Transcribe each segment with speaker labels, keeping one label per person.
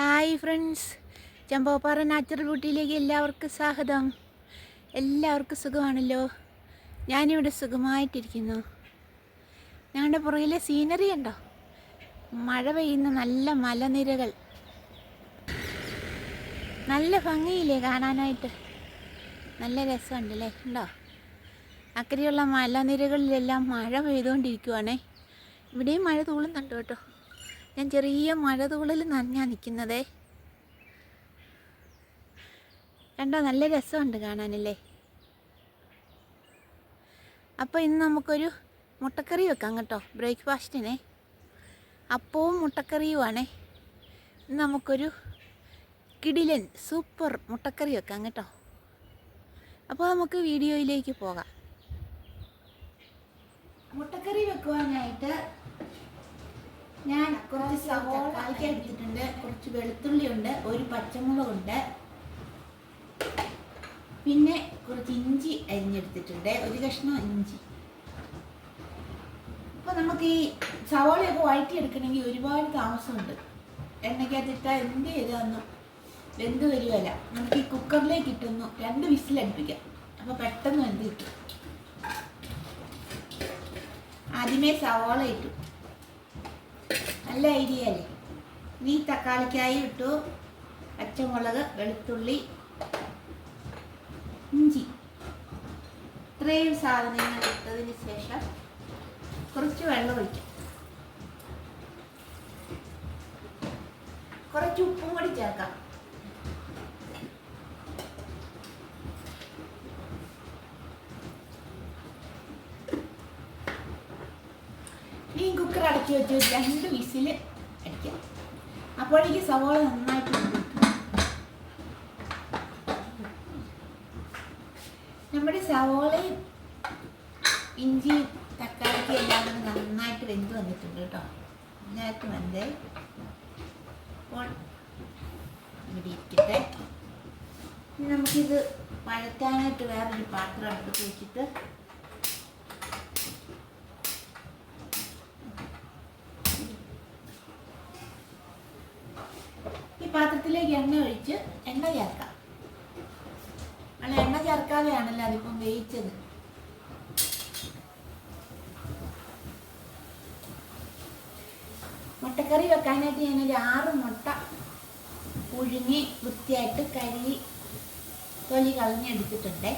Speaker 1: Hi friends Champoppara natural ബ്യൂട്ടിയിലേക്ക് എല്ലാവർക്കും സ്വാഗതം. എല്ലാവർക്കും സുഖമാണല്ലോ? ഞാനിവിടെ സുഖമായിട്ടിരിക്കുന്നു. ഞങ്ങളുടെ പുറകിലെ സീനറി ഉണ്ടോ മഴ പെയ്യുന്ന നല്ല മലനിരകൾ. നല്ല ഭംഗിയില്ലേ കാണാനായിട്ട്? നല്ല രസമുണ്ടല്ലേ? ഉണ്ടോ അക്കരെയുള്ള മലനിരകളിലെല്ലാം മഴ പെയ്തുകൊണ്ടിരിക്കുവാണേ. ഇവിടെയും മഴ തൂളുന്നുണ്ട് കേട്ടോ. ഞാൻ ചെറിയ മഴ തൂളിൽ നനഞ്ഞാ നിൽക്കുന്നതേ കണ്ടോ നല്ല രസമുണ്ട് കാണാനല്ലേ? അപ്പോൾ ഇന്ന് നമുക്കൊരു മുട്ടക്കറി വെക്കാം കേട്ടോ ബ്രേക്ക്ഫാസ്റ്റിനെ. അപ്പവും മുട്ടക്കറിയുമാണേ. ഇന്ന് നമുക്കൊരു കിടിലൻ സൂപ്പർ മുട്ടക്കറി വെക്കാം കേട്ടോ. അപ്പോൾ നമുക്ക് വീഡിയോയിലേക്ക് പോകാം. മുട്ടക്കറി വെക്കുവാനായിട്ട് ഞാൻ കുറച്ച് സവോള തക്കാളിക്ക് എടുത്തിട്ടുണ്ട് കുറച്ച് വെളുത്തുള്ളി ഉണ്ട് ഒരു പച്ചമുളകുണ്ട്. പിന്നെ കുറച്ച് ഇഞ്ചി അരിഞ്ഞെടുത്തിട്ടുണ്ട് ഒരു കഷ്ണം ഇഞ്ചി. അപ്പോൾ നമുക്ക് ഈ സവോളയൊക്കെ വഴറ്റിയെടുക്കണമെങ്കിൽ ഒരുപാട് താമസമുണ്ട്. എണ്ണയ്ക്കകത്തിട്ടാൽ എന്ത് ചെയ്താന്നും വെന്ത് വരുമല്ല നമുക്ക് ഈ കുക്കറിലേക്ക് ഇട്ടൊന്നു രണ്ട് വിസിലടുപ്പിക്കാം അപ്പോൾ പെട്ടെന്ന് വെന്ത് കിട്ടും. ആദ്യമേ സവോള ഇട്ടു. നല്ല ഐഡിയ അല്ലേ? ഇനി തക്കാളിക്കായി ഇട്ടു പച്ചമുളക് വെളുത്തുള്ളി ഇഞ്ചി. ഇത്രയും സാധനങ്ങൾ ഇട്ടതിന് ശേഷം കുറച്ച് വെള്ളം ഒഴിക്കാം. കുറച്ച് ഉപ്പും കൂടി ചേർക്കാം ഈ അടക്കി വെച്ച് രണ്ട് വിസിൽ അടിക്കാം. അപ്പോഴേക്ക് സവോള നന്നായിട്ട് നമ്മുടെ സവോളയും ഇഞ്ചിയും തക്കാളിക്കും എല്ലാം കൂടെ നന്നായിട്ട് വെന്ത് വന്നിട്ടുണ്ട് കേട്ടോ. നന്നായിട്ട് വെന്തേ. അപ്പോൾ ഇവിടെ ഇരിക്കട്ടെ. നമുക്കിത് വഴറ്റാനായിട്ട് വേറൊരു പാത്രം അടുത്ത് വെച്ചിട്ട് ഈ പാത്രത്തിലേക്ക് എണ്ണ ഒഴിച്ച് എണ്ണ ചേർക്കാം. അല്ല എണ്ണ ചേർക്കാതെയാണല്ലോ അതിപ്പം വേവിച്ചത്? മുട്ടക്കറി വെക്കാനായിട്ട് ഞാനൊരു ആറ് മുട്ട പുഴുങ്ങി വൃത്തിയായിട്ട് കഴുകി തൊലി കളഞ്ഞെടുത്തിട്ടുണ്ട്.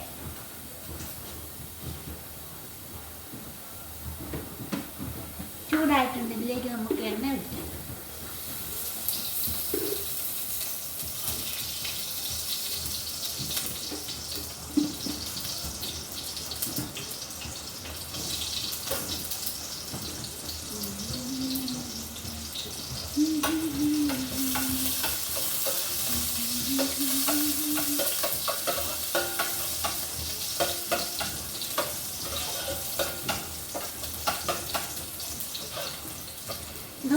Speaker 1: ചൂടായിട്ടുണ്ട്. ഇതിലേക്ക് നമുക്ക് എണ്ണ ഒഴിക്കാം. ഇത്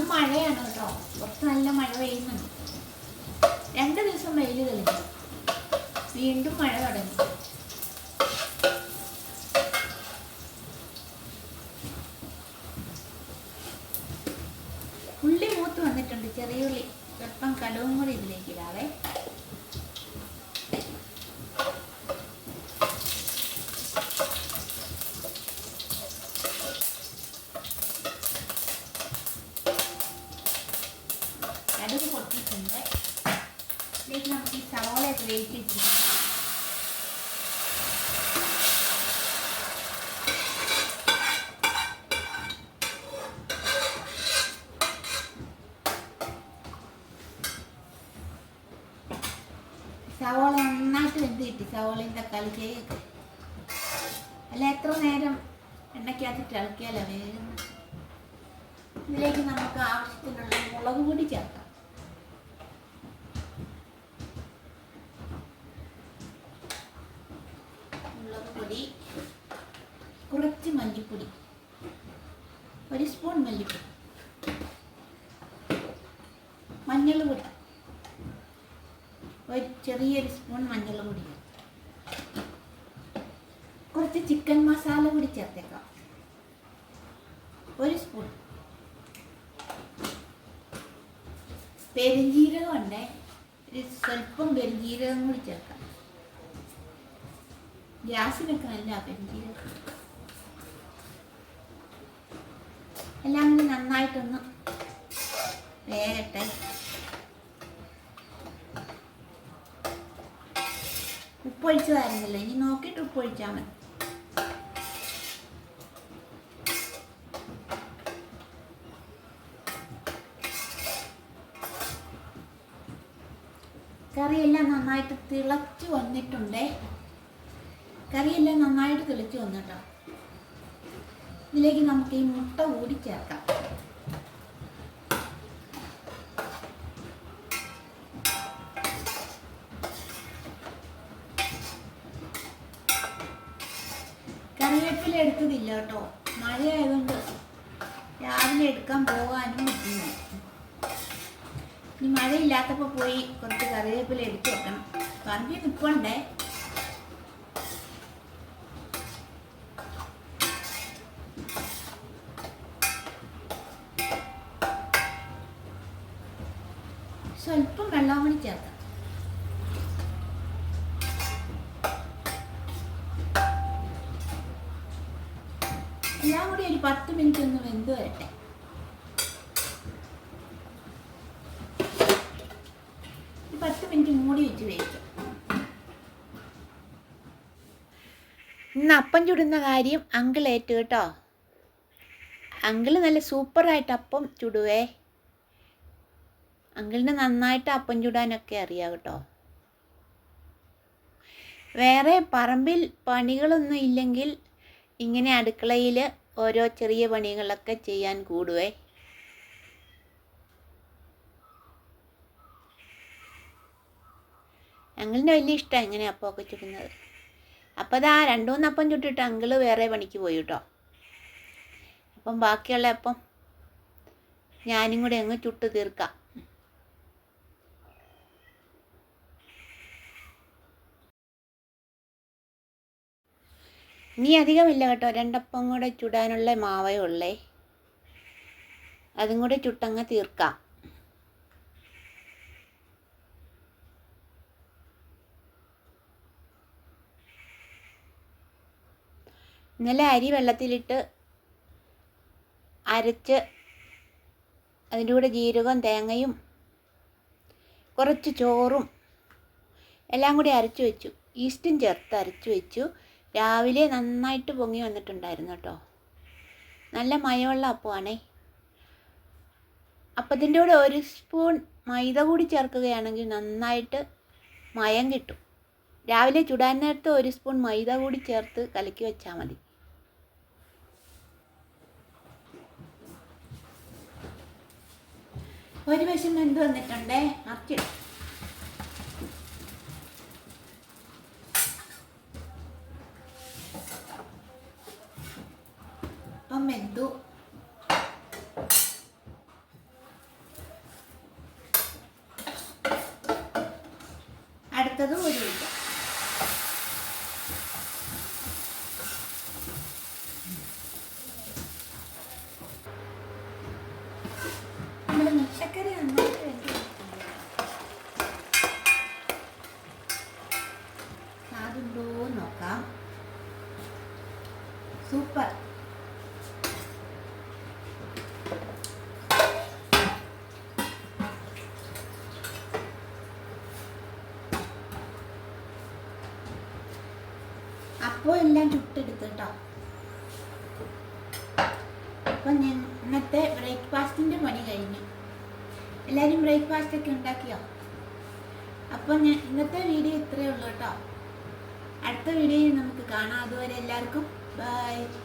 Speaker 1: മഴയാണ് കേട്ടോ. പുറത്ത് നല്ല മഴ പെയ്യുന്നുണ്ട്. രണ്ട് ദിവസം വെയിൽ തെളിഞ്ഞു. വീണ്ടും മഴ തുടങ്ങി ഉള്ളി മൂത്ത് വന്നിട്ടുണ്ട് ചെറിയ ഉള്ളി സ്വല്പം കടുവും കൂടി ഇതിലേക്ക് ഇടാവേ കടുക് പൊട്ടിയിട്ടുണ്ട് ഇതിലേക്ക് നമുക്ക് ഈ സവോളയൊക്കെ വേവിച്ച് വെച്ചിട്ടുണ്ട് സവോള നന്നായിട്ട് വെന്ത് കിട്ടി തക്കാളിക്കയൊക്കെ അല്ല എത്ര നേരം എണ്ണയ്ക്കകത്തിട്ട് ഇളക്കിയാലോ വേഗം? ഇതിലേക്ക് നമുക്ക് ആവശ്യത്തിനുള്ള മുളക് പൊടി ചേർക്കാം. കുറച്ച് മല്ലിപ്പൊടി ഒരു സ്പൂൺ മല്ലിപ്പൊടി മഞ്ഞൾ പൊടി ഒരു ചെറിയൊരു സ്പൂൺ മഞ്ഞൾ പൊടി കുറച്ച് ചിക്കൻ മസാല കൂടി ചേർത്തേക്കാം. ഒരു സ്പൂൺ. പെരുംജീരകം ഉണ്ടേ ഒരു സ്വല്പം പെരുംജീരകം കൂടി ചേർക്കാം. ഗ്യാസിനൊക്കെ നല്ല പെരുംജീരകം. എല്ലാം കൂടി നന്നായിട്ടൊന്ന് വേകട്ടെ ഉപ്പൊഴിച്ചതായിരുന്നല്ലോ. ഇനി നോക്കിയിട്ട് ഉപ്പൊഴിച്ചാൽ മതി കറിയെല്ലാം നന്നായിട്ട് തിളച്ച് വന്നിട്ടുണ്ടേ. കറിയെല്ലാം നന്നായിട്ട് തിളച്ച് വന്നിട്ടോ? ഇതിലേക്ക് നമുക്ക് ഈ മുട്ട കൂടി ചേർക്കാം. കറിവേപ്പില എടുത്തതില്ല കേട്ടോ. മഴയായതുകൊണ്ട് രാവിലെ എടുക്കാൻ പോകാനും പറ്റുന്നില്ല ഇനി മഴയില്ലാത്തപ്പോൾ പോയി കുറച്ച് കറിവേപ്പില എടുത്തു വെക്കണം. പറമ്പിൽ നിൽപ്പണ്ടേ? സ്വല്പം വെള്ളം കൂടി ചേർക്കാം. എല്ലാം കൂടി ഒരു പത്ത് മിനിറ്റ് ഒന്ന് വെന്ത് വരട്ടെ. പത്ത് മിനിറ്റ് മൂടി വെച്ച് വേവിക്കാം. ഇന്ന് അപ്പം ചുടുന്ന കാര്യം അങ്കിൾ ഏറ്റു കേട്ടോ. അങ്കിൾ നല്ല സൂപ്പറായിട്ട് അപ്പം ചുടുവേ. അങ്കിളിന് നന്നായിട്ട് അപ്പം ചുടാനൊക്കെ അറിയാം കേട്ടോ. വേറെ പറമ്പിൽ പണികളൊന്നും ഇല്ലെങ്കിൽ ഇങ്ങനെ അടുക്കളയിൽ ഓരോ ചെറിയ പണികളൊക്കെ ചെയ്യാൻ കൂടുവേ. അങ്കിളിന് വലിയ ഇഷ്ടമാണ് ഇങ്ങനെ അപ്പമൊക്കെ ചുടുന്നത് അപ്പോൾ അതാ രണ്ടു മൂന്ന് അപ്പം ചുട്ടിട്ട് അങ്കിൾ വേറെ പണിക്ക് പോയി കേട്ടോ. അപ്പം ബാക്കിയുള്ള അപ്പം ഞാനും കൂടെ അങ്ങ് ചുട്ട് തീർക്കാം. ഇനി അധികമില്ല കേട്ടോ. രണ്ടപ്പം കൂടെ ചുടാനുള്ള മാവേ ഉള്ളേ. അതും കൂടെ ചുട്ടങ്ങ് തീർക്കാം. ഇന്നലെ അരി വെള്ളത്തിലിട്ട് അരച്ച് അതിന്റെ കൂടെ ജീരകവും തേങ്ങയും കുറച്ച് ചോറും എല്ലാം കൂടി അരച്ചു വെച്ചു. ഈസ്റ്റും ചേർത്ത് അരച്ചു വെച്ചു. രാവിലെ നന്നായിട്ട് പൊങ്ങി വന്നിട്ടുണ്ടായിരുന്നു കേട്ടോ. നല്ല മയമുള്ള അപ്പമാണേ. അപ്പത്തിന്റെ കൂടെ ഒരു സ്പൂൺ മൈദ കൂടി ചേർക്കുകയാണെങ്കിൽ നന്നായിട്ട് മയം കിട്ടും. രാവിലെ ചുടാൻ നേരത്ത് ഒരു സ്പൂൺ മൈദ കൂടി ചേർത്ത് കലക്കി വെച്ചാൽ മതി. ഒരു വശം എന്ത് വന്നിട്ടുണ്ടേ. മറിച്ചിടും. അടുത്തത് ഒരു ഒഴിക്കാം നമ്മുടെ മുട്ടക്കറി നന്നായിട്ട് വെന്ത് സാധുണ്ടോ നോക്കാം സൂപ്പർ അപ്പോൾ എല്ലാം ചുട്ടെടുത്ത് കേട്ടോ അപ്പം ഇന്നത്തെ ബ്രേക്ക്ഫാസ്റ്റിന്റെ പണി കഴിഞ്ഞു. എല്ലാവരും ബ്രേക്ക്ഫാസ്റ്റ് ഒക്കെ ഉണ്ടാക്കിയോ? അപ്പൊ ഞാൻ ഇന്നത്തെ വീഡിയോ ഇത്രയേ ഉള്ളൂ കേട്ടോ അടുത്ത വീഡിയോയിൽ നമുക്ക് കാണാം. അതുവരെ എല്ലാവർക്കും Bye.